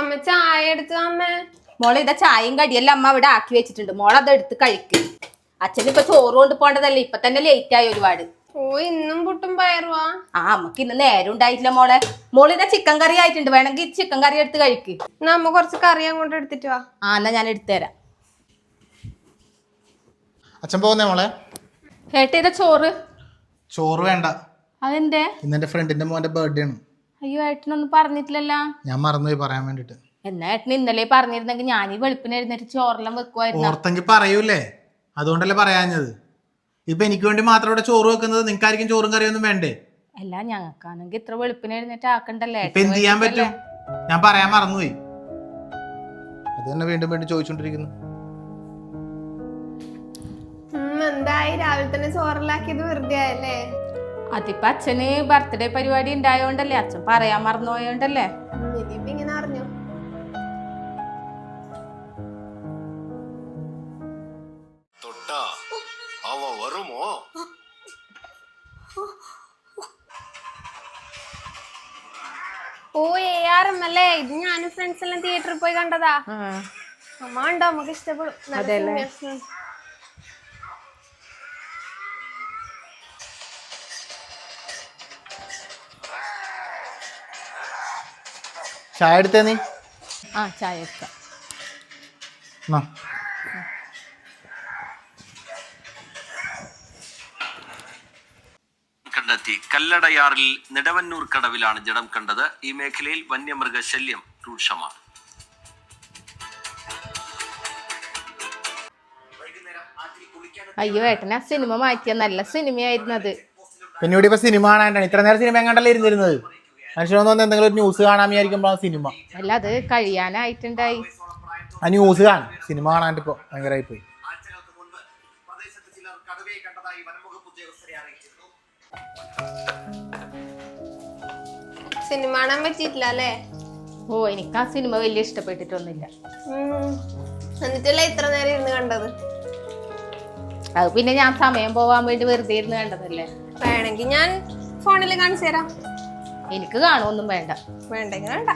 അമ്മ ചായ എടുത്തു അമ്മ? മോളെ ഇതാ ചായയും കടിയെല്ലാം അമ്മ ഇവിടെ ആക്കി വെച്ചിട്ടുണ്ട്. മോളെ അത് എടുത്ത് കഴിക്കും. അച്ഛൻ ഇപ്പൊ ചോറ് കൊണ്ട് പോണ്ടതല്ലേ ഇപ്പൊ തന്നെ ലേറ്റ് ആയി ഒരുപാട്. ഓ ഇന്നും പുട്ടും പയറുവാ? ആ അമ്മയ്ക്ക് ഇന്ന് നേരം ഉണ്ടായിട്ടില്ല മോളെ. മോൾ ഇതാ ചിക്കൻ കറി ആയിട്ടുണ്ട്. വേണമെങ്കിൽ ചിക്കൻ കറി എടുത്ത് കഴിക്ക്. എന്നാ അമ്മ കുറച്ച് കറി അങ്ങോട്ട് എടുത്തിട്ട് വാ. ആ എന്നാ ഞാൻ എടുത്തുതരാം. അച്ഛൻ പോകുന്നേ മോളെ? ഏട്ടാ ഇതാ ചോറ്. ചോറ് വേണ്ട. അതെന്തേ? ഇന്ന് എന്റെ ഫ്രണ്ടിന്റെ മോന്റെ ബർത്ത്ഡേ ആണ്. അയ്യോ ഏട്ടനൊന്നും പറഞ്ഞിട്ടില്ലല്ലോ. ഞാൻ മറന്നുപോയി പറയാൻ വേണ്ടിട്ട്. എന്നാ ഏട്ടൻ ഇന്നലെ പറഞ്ഞിരുന്നെങ്കിൽ ഞാൻ ഈ വെളുപ്പിന് എഴുന്നേറ്റ് ചോറെല്ലാം വെക്കുമായിരുന്നു ഓർത്തെങ്കിൽ പറയൂലേ? അതുകൊണ്ടല്ലേ പറയാഞ്ഞത്. ഇപ്പൊ എനിക്ക് വേണ്ടി മാത്രം ഇവിടെ ചോറ് വെക്കുന്നത് നിങ്ങൾക്കായിരിക്കും ചോറും കറിയൊന്നും വേണ്ടേ? അല്ല ഞങ്ങൾക്കാണെങ്കിൽ ഇത്ര വെളുപ്പിന് എഴുന്നേറ്റ് ആക്കണ്ടല്ലേ? ഇപ്പൊ എന്ത് ചെയ്യാൻ പറ്റും? ഞാൻ പറയാൻ മറന്നുപോയി. അത് തന്നെ വീണ്ടും വീണ്ടും ചോദിച്ചോണ്ടിരിക്കുന്നു. എന്തായി? രാവിലെ തന്നെ ചോറിലാക്കിയത് വെറുതെ ആയല്ലേ? അതിപ്പോ അച്ഛന് ബർത്ത്ഡേ പരിപാടി ഉണ്ടായോണ്ടല്ലേ? അച്ഛൻ പറയാൻ മറന്നുപോയോണ്ടല്ലേ? ഇങ്ങനെ അറിഞ്ഞു? അവ ഓ എ ഇത് ഞാനും ഫ്രണ്ട്സ് എല്ലാം തിയേറ്ററിൽ പോയി കണ്ടതാ. അമ്മ ഉണ്ടോ? നമുക്ക് ഇഷ്ടപ്പെടും. ചായ എടുത്തേ നീ? ആ ചായ എടുക്കാം. കണ്ടെത്തി. കല്ലടയാറിൽ നിടവന്നൂർ കടവിലാണ് ജഡം കണ്ടത്. ഈ മേഖലയിൽ വന്യമൃഗ ശല്യം രൂക്ഷമാണ്. അയ്യോ ഏട്ടന സിനിമ മാറ്റിയ നല്ല സിനിമയായിരുന്നു അത് പിന്നെ ഇവിടെ ഇപ്പൊ സിനിമ കാണാനാണ്. ഇത്ര നേരം സിനിമ എങ്ങാണ്ടല്ലേ ഇരുന്നിരുന്നത്? മനുഷ്യനൊന്നും എന്തെങ്കിലും ഒരു ന്യൂസ് കാണാൻ വിചാരിക്കുമ്പോൾ സിനിമ അല്ല അത് കഴിയാനായിട്ടുണ്ടായി. ആ ന്യൂസ് കാണും. സിനിമ കാണാണ്ട് ഇപ്പൊ ഭയങ്കരമായി പോയി. സിനിമ കാണാൻ പറ്റിയിട്ടില്ല അല്ലേ? ഓ എനിക്ക് ആ സിനിമ വലിയ ഇഷ്ടപ്പെട്ടിട്ടൊന്നുമില്ല. എന്നിട്ടല്ലേ ഇത്ര നേരം ഇരുന്ന് കണ്ടത്? അത് പിന്നെ ഞാൻ സമയം പോവാൻ വേണ്ടി വെറുതെ ഇരുന്ന് കണ്ടതല്ലേ? വേണമെങ്കിൽ ഞാൻ ഫോണിൽ കാണിച്ചു തരാം. എനിക്ക് കാണുമൊന്നും വേണ്ട. വേണ്ടെങ്കിൽ വേണ്ട.